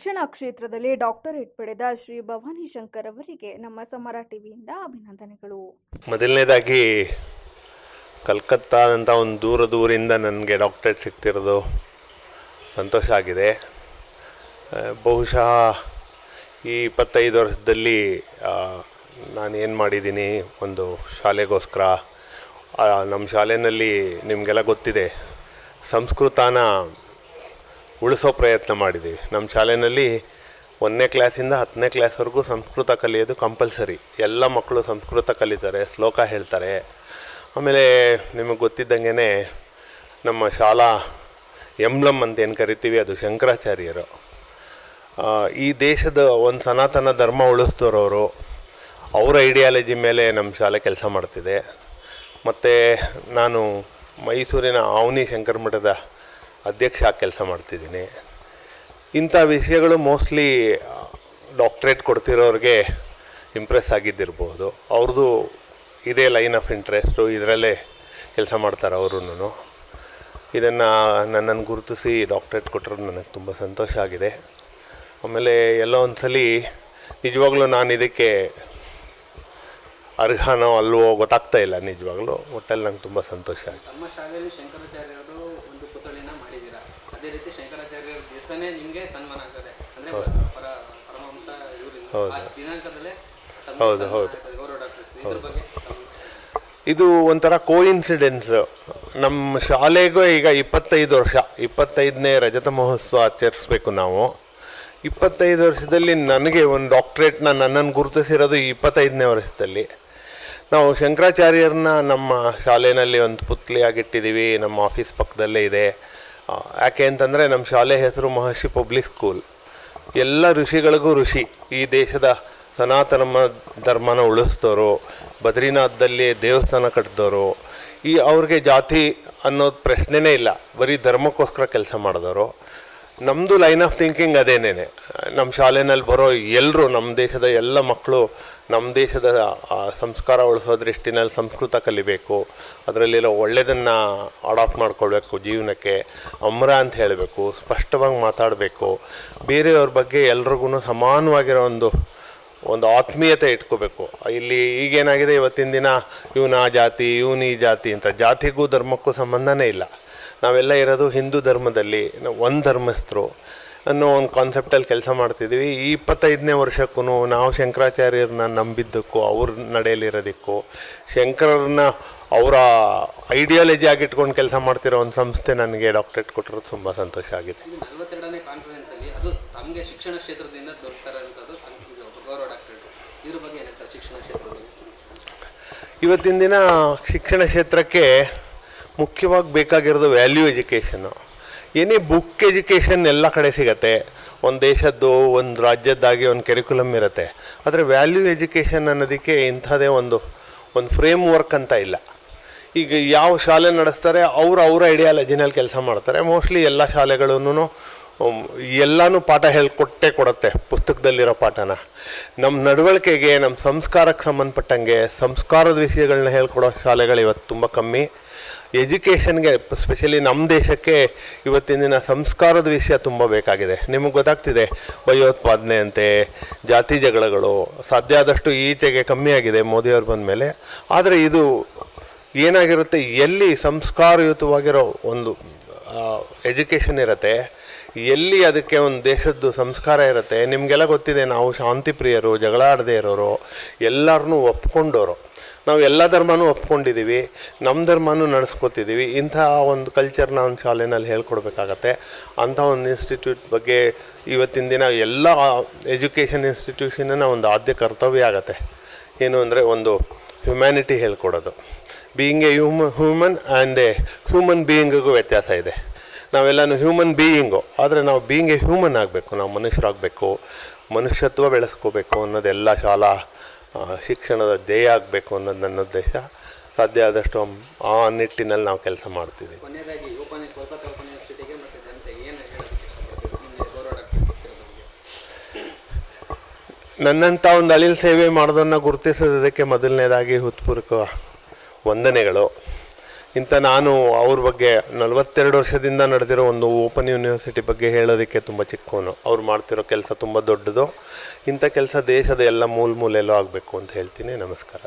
ಶಿಕ್ಷಣ ಕ್ಷೇತ್ರದಲ್ಲಿ ಡಾಕ್ಟರೇಟ್ ಪಡೆದ ಶ್ರೀ ಭವಾನಿ ಶಂಕರ್ ಅವರಿಗೆ ನಮ್ಮ ಸಮರ ಟಿವಿಯಿಂದ ಅಭಿನಂದನೆಗಳು. ಮೊದಲನೇದಾಗಿ ಕಲ್ಕತ್ತಾ ಅಂತ ಒಂದು ದೂರ ದೂರಿಂದ ನನಗೆ ಡಾಕ್ಟರೇಟ್ ಸಿಗ್ತಿರೋದು ಸಂತೋಷ ಆಗಿದೆ. ಬಹುಶಃ ಈ ಇಪ್ಪತ್ತೈದು ವರ್ಷದಲ್ಲಿ ನಾನು ಏನು ಮಾಡಿದ್ದೀನಿ, ಒಂದು ಶಾಲೆಗೋಸ್ಕರ ನಮ್ಮ ಶಾಲೆಯಲ್ಲಿ ನಿಮಗೆಲ್ಲ ಗೊತ್ತಿದೆ, ಸಂಸ್ಕೃತನ ಉಳಿಸೋ ಪ್ರಯತ್ನ ಮಾಡಿದ್ದೀವಿ. ನಮ್ಮ ಶಾಲೆಯಲ್ಲಿ ಒಂದನೇ ಕ್ಲಾಸಿಂದ ಹತ್ತನೇ ಕ್ಲಾಸ್ವರೆಗೂ ಸಂಸ್ಕೃತ ಕಲಿಯೋದು ಕಂಪಲ್ಸರಿ. ಎಲ್ಲ ಮಕ್ಕಳು ಸಂಸ್ಕೃತ ಕಲಿತಾರೆ, ಶ್ಲೋಕ ಹೇಳ್ತಾರೆ. ಆಮೇಲೆ ನಿಮಗೆ ಗೊತ್ತಿದ್ದಂಗೆ ನಮ್ಮ ಶಾಲಾ ಎಂಬ್ಲಮ್ ಅಂತ ಏನು ಕರಿತೀವಿ ಅದು ಶಂಕರಾಚಾರ್ಯರು. ಈ ದೇಶದ ಒಂದು ಸನಾತನ ಧರ್ಮ ಉಳಿಸ್ತಿರೋರು ಅವರ ಐಡಿಯಾಲಜಿ ಮೇಲೆ ನಮ್ಮ ಶಾಲೆ ಕೆಲಸ ಮಾಡ್ತಿದೆ. ಮತ್ತು ನಾನು ಮೈಸೂರಿನ ಆವನಿ ಶಂಕರ ಮಠದ ಅಧ್ಯಕ್ಷ ಕೆಲಸ ಮಾಡ್ತಿದ್ದೀನಿ. ಇಂಥ ವಿಷಯಗಳು ಮೋಸ್ಟ್ಲಿ ಡಾಕ್ಟ್ರೇಟ್ ಕೊಡ್ತಿರೋರಿಗೆ ಇಂಪ್ರೆಸ್ ಆಗಿದ್ದಿರ್ಬೋದು. ಅವ್ರದ್ದು ಇದೇ ಲೈನ್ ಆಫ್ ಇಂಟ್ರೆಸ್ಟು ಇದರಲ್ಲೇ ಕೆಲಸ ಮಾಡ್ತಾರೆ ಅವರೂ ಇದನ್ನು ನನ್ನನ್ನು ಗುರುತಿಸಿ ಡಾಕ್ಟ್ರೇಟ್ ಕೊಟ್ಟರು ನನಗೆ ತುಂಬ ಸಂತೋಷ ಆಗಿದೆ. ಆಮೇಲೆ ಎಲ್ಲೋ ಒಂದು ಸಲ ನಿಜವಾಗ್ಲೂ ನಾನು ಇದಕ್ಕೆ ಅರ್ಹನೋ ಅಲ್ವೋ ಗೊತ್ತಾಗ್ತಾ ಇಲ್ಲ ನಿಜವಾಗ್ಲೂ. ಒಟ್ಟಲ್ಲಿ ನಂಗೆ ತುಂಬ ಸಂತೋಷ ಆಯಿತು. ನಮ್ಮ ಶಾಲೆಯಲ್ಲಿ ಶಂಕರಾಚಾರ್ಯರು ಒಂದು ಪುತ್ಥಳಿನ ಮಾಡಿದ್ದೀರಾ? ಅದೇ ರೀತಿ ಶಂಕರಾಚಾರ್ಯರ ದಿವಸನೇ ನಿಮಗೆ ಸನ್ಮಾನ ಆಗ್ತದೆ. ಅಂದ್ರೆ ಪರಮಹಂಸ ಹೌದು. ದಿನಾಂಕದಲ್ಲೇ ಹೌದು, ಹೌದು. ಇದು ಒಂಥರ ಕೋಇನ್ಸಿಡೆನ್ಸ್ ನಮ್ಮ ಶಾಲೆಗೂ ಈಗ ಇಪ್ಪತ್ತೈದು ವರ್ಷ. ಇಪ್ಪತ್ತೈದನೇ ರಜತ ಮಹೋತ್ಸವ ಆಚರಿಸ್ಬೇಕು ನಾವು. ಇಪ್ಪತ್ತೈದು ವರ್ಷದಲ್ಲಿ ನನಗೆ ಒಂದು ಡಾಕ್ಟ್ರೇಟ್ನ ನನ್ನನ್ನು ಗುರುತಿಸಿರೋದು ಇಪ್ಪತ್ತೈದನೇ ವರ್ಷದಲ್ಲಿ. ನಾವು ಶಂಕರಾಚಾರ್ಯರನ್ನ ನಮ್ಮ ಶಾಲೆಯಲ್ಲಿ ಒಂದು ಪುತ್ಲಿಯಾಗಿಟ್ಟಿದ್ದೀವಿ, ನಮ್ಮ ಆಫೀಸ್ ಪಕ್ಕದಲ್ಲೇ ಇದೆ. ಯಾಕೆ ಅಂತಂದರೆ ನಮ್ಮ ಶಾಲೆ ಹೆಸರು ಮಹರ್ಷಿ ಪಬ್ಲಿಕ್ ಸ್ಕೂಲ್. ಎಲ್ಲ ಋಷಿಗಳಿಗೂ ಋಷಿ. ಈ ದೇಶದ ಸನಾತನ ಧರ್ಮನ ಉಳಿಸ್ದವರು ಬದ್ರಿನಾಥದಲ್ಲಿ ದೇವಸ್ಥಾನ ಕಟ್ಟಿದವರು ಈ ಅವ್ರಿಗೆ ಜಾತಿ ಅನ್ನೋದು ಪ್ರಶ್ನೆನೇ ಇಲ್ಲ. ಬರೀ ಧರ್ಮಕ್ಕೋಸ್ಕರ ಕೆಲಸ ಮಾಡಿದವರು ನಮ್ಮದು ಲೈನ್ ಆಫ್ ಥಿಂಕಿಂಗ್ ಅದೇನೇ ನಮ್ಮ ಶಾಲೆನಲ್ಲಿ ಬರೋ ಎಲ್ಲರೂ ನಮ್ಮ ದೇಶದ ಎಲ್ಲ ಮಕ್ಕಳು ನಮ್ಮ ದೇಶದ ಸಂಸ್ಕಾರ ಉಳಿಸೋ ದೃಷ್ಟಿನಲ್ಲಿ ಸಂಸ್ಕೃತ ಕಲಿಬೇಕು. ಅದರಲ್ಲಿರೋ ಒಳ್ಳೆಯದನ್ನು ಅಡಾಪ್ಟ್ ಮಾಡ್ಕೊಳ್ಬೇಕು ಜೀವನಕ್ಕೆ. ಅಮ್ರ ಅಂತ ಹೇಳಬೇಕು, ಸ್ಪಷ್ಟವಾಗಿ ಮಾತಾಡಬೇಕು. ಬೇರೆಯವ್ರ ಬಗ್ಗೆ ಎಲ್ರಿಗೂ ಸಮಾನವಾಗಿರೋ ಒಂದು ಒಂದು ಆತ್ಮೀಯತೆ ಇಟ್ಕೋಬೇಕು. ಇಲ್ಲಿ ಈಗೇನಾಗಿದೆ, ಇವತ್ತಿನ ದಿನ ಇವನ ಆ ಜಾತಿ, ಇವನು ಈ ಜಾತಿ ಅಂತ. ಜಾತಿಗೂ ಧರ್ಮಕ್ಕೂ ಸಂಬಂಧನೇ ಇಲ್ಲ. ನಾವೆಲ್ಲ ಇರೋದು ಹಿಂದೂ ಧರ್ಮದಲ್ಲಿ ನಾವು ಒಂದು ಧರ್ಮಸ್ಥರು ಅನ್ನೋ ಒಂದು ಕಾನ್ಸೆಪ್ಟಲ್ಲಿ ಕೆಲಸ ಮಾಡ್ತಿದ್ವಿ. ಈ ಇಪ್ಪತ್ತೈದನೇ ವರ್ಷಕ್ಕೂ ನಾವು ಶಂಕರಾಚಾರ್ಯರನ್ನ ನಂಬಿದ್ದಕ್ಕೂ ಅವ್ರ ನಡೆಯಲಿರೋದಕ್ಕೂ ಶಂಕರರನ್ನ ಅವರ ಐಡಿಯಾಲಜಿ ಆಗಿಟ್ಕೊಂಡು ಕೆಲಸ ಮಾಡ್ತಿರೋ ಒಂದು ಸಂಸ್ಥೆ ನನಗೆ ಡಾಕ್ಟ್ರೇಟ್ ಕೊಟ್ಟಿರೋದು ತುಂಬ ಸಂತೋಷ ಆಗಿದೆ. ಅದು ತಮಗೆ ಶಿಕ್ಷಣ ಕ್ಷೇತ್ರದಿಂದ ಇದ್ರ ಬಗ್ಗೆ ಹೇಳ್ತಾರೆ ಶಿಕ್ಷಣ ಇವತ್ತಿನ ದಿನ ಶಿಕ್ಷಣ ಕ್ಷೇತ್ರಕ್ಕೆ ಮುಖ್ಯವಾಗಿ ಬೇಕಾಗಿರೋದು ವ್ಯಾಲ್ಯೂ ಎಜುಕೇಷನ್ನು ಏನೇ ಬುಕ್ ಎಜುಕೇಷನ್ ಎಲ್ಲ ಕಡೆ ಸಿಗತ್ತೆ, ಒಂದು ದೇಶದ್ದು, ಒಂದು ರಾಜ್ಯದ್ದಾಗಿ ಒಂದು ಕೆರಿಕ್ಯುಲಮ್ ಇರುತ್ತೆ, ಆದರೆ ವ್ಯಾಲ್ಯೂ ಎಜುಕೇಷನ್ ಅನ್ನೋದಕ್ಕೆ ಇಂಥದೇ ಒಂದು ಒಂದು ಫ್ರೇಮ್ ವರ್ಕ್ ಅಂತ ಇಲ್ಲ. ಈಗ ಯಾವ ಶಾಲೆ ನಡೆಸ್ತಾರೆ, ಅವರು ಅವರ ಐಡಿಯಾಲಜಿನಲ್ಲಿ ಕೆಲಸ ಮಾಡ್ತಾರೆ. ಮೋಸ್ಟ್ಲಿ ಎಲ್ಲ ಶಾಲೆಗಳೂ ಎಲ್ಲನೂ ಪಾಠ ಹೇಳ್ಕೊಟ್ಟೇ ಕೊಡುತ್ತೆ ಪುಸ್ತಕದಲ್ಲಿರೋ ಪಾಠನ. ನಮ್ಮ ನಡವಳಿಕೆಗೆ ನಮ್ಮ ಸಂಸ್ಕಾರಕ್ಕೆ ಸಂಬಂಧಪಟ್ಟಂಗೆ ಸಂಸ್ಕಾರದ ವಿಷಯಗಳನ್ನ ಹೇಳ್ಕೊಡೋ ಶಾಲೆಗಳು ಇವತ್ತು ತುಂಬ ಕಮ್ಮಿ. ಎಜುಕೇಷನ್ಗೆ ಸ್ಪೆಷಲಿ ನಮ್ಮ ದೇಶಕ್ಕೆ ಇವತ್ತಿನ ದಿನ ಸಂಸ್ಕಾರದ ವಿಷಯ ತುಂಬ ಬೇಕಾಗಿದೆ. ನಿಮಗೆ ಗೊತ್ತಾಗ್ತಿದೆ, ಭಯೋತ್ಪಾದನೆ ಅಂತೆ, ಜಾತಿ ಜಗಳಗಳು, ಸಾಧ್ಯ ಆದಷ್ಟು ಈಚೆಗೆ ಕಮ್ಮಿಯಾಗಿದೆ ಮೋದಿಯವ್ರು ಬಂದ ಮೇಲೆ ಆದರೆ ಇದು ಏನಾಗಿರುತ್ತೆ, ಎಲ್ಲಿ ಸಂಸ್ಕಾರಯುತವಾಗಿರೋ ಒಂದು ಎಜುಕೇಷನ್ ಇರುತ್ತೆ, ಎಲ್ಲಿ ಅದಕ್ಕೆ ಒಂದು ದೇಶದ್ದು ಸಂಸ್ಕಾರ ಇರುತ್ತೆ, ನಿಮಗೆಲ್ಲ ಗೊತ್ತಿದೆ, ನಾವು ಶಾಂತಿ ಪ್ರಿಯರು ಜಗಳ ಇರೋರು ಎಲ್ಲರನ್ನೂ ಒಪ್ಕೊಂಡವರು ನಾವು ಎಲ್ಲ ಧರ್ಮನೂ ಒಪ್ಕೊಂಡಿದ್ದೀವಿ ನಮ್ಮ ಧರ್ಮನೂ ನಡೆಸ್ಕೊತಿದ್ದೀವಿ, ಇಂಥ ಒಂದು ಕಲ್ಚರ್ ಒಂದು ಶಾಲೆನಲ್ಲಿ ಹೇಳ್ಕೊಡ್ಬೇಕಾಗತ್ತೆ. ಅಂಥ ಒಂದು ಇನ್ಸ್ಟಿಟ್ಯೂಟ್ ಬಗ್ಗೆ ಇವತ್ತಿನ ದಿನ ಎಲ್ಲ ಎಜುಕೇಷನ್ ಇನ್ಸ್ಟಿಟ್ಯೂಷನ್ನ ಒಂದು ಆದ್ಯ ಕರ್ತವ್ಯ ಆಗತ್ತೆ. ಏನು ಅಂದರೆ ಒಂದು ಹ್ಯುಮ್ಯಾನಿಟಿ ಹೇಳ್ಕೊಡೋದು. Being a human human and a human ಬೀಯಿಂಗಿಗೂ ವ್ಯತ್ಯಾಸ ಇದೆ. ನಾವೆಲ್ಲನೂ ಹ್ಯೂಮನ್ ಬೀಯಿಂಗು ಆದರೆ ನಾವು ಬೀಯಿಂಗ್ ಎ ಹ್ಯೂಮನ್ ಆಗಬೇಕು, ನಾವು ಮನುಷ್ಯರಾಗಬೇಕು, ಮನುಷ್ಯತ್ವ ಬೆಳೆಸ್ಕೋಬೇಕು ಅನ್ನೋದೆಲ್ಲ ಶಾಲಾ ಶಿಕ್ಷಣದ ಧ್ಯೇಯ ಆಗಬೇಕು ಅನ್ನೋದು ನನ್ನ ಉದ್ದೇಶ ಸಾಧ್ಯ ಆದಷ್ಟು ಆ ನಿಟ್ಟಿನಲ್ಲಿ ನಾವು ಕೆಲಸ ಮಾಡ್ತಿದ್ದೀವಿ ನನ್ನಂಥ ಒಂದು ಅಳಿಲ್ ಸೇವೆ ಮಾಡೋದನ್ನು ಗುರುತಿಸೋದಕ್ಕೆ ಮೊದಲನೇದಾಗಿ ಹೃತ್ಪೂರ್ವಕ ವಂದನೆಗಳು. ಇಂಥ ನಾನು ಅವ್ರ ಬಗ್ಗೆ ನಲವತ್ತೆರಡು ವರ್ಷದಿಂದ ನಡೆದಿರೋ ಒಂದು ಓಪನ್ ಯೂನಿವರ್ಸಿಟಿ ಬಗ್ಗೆ ಹೇಳೋದಕ್ಕೆ ತುಂಬ ಚಿಕ್ಕವನು. ಅವ್ರು ಮಾಡ್ತಿರೋ ಕೆಲಸ ತುಂಬ ದೊಡ್ಡದು. ಇಂಥ ಕೆಲಸ ದೇಶದ ಎಲ್ಲ ಮೂಲ ಮೂಲೆಯಲ್ಲೂ ಆಗಬೇಕು ಅಂತ ಹೇಳ್ತೀನಿ. ನಮಸ್ಕಾರ.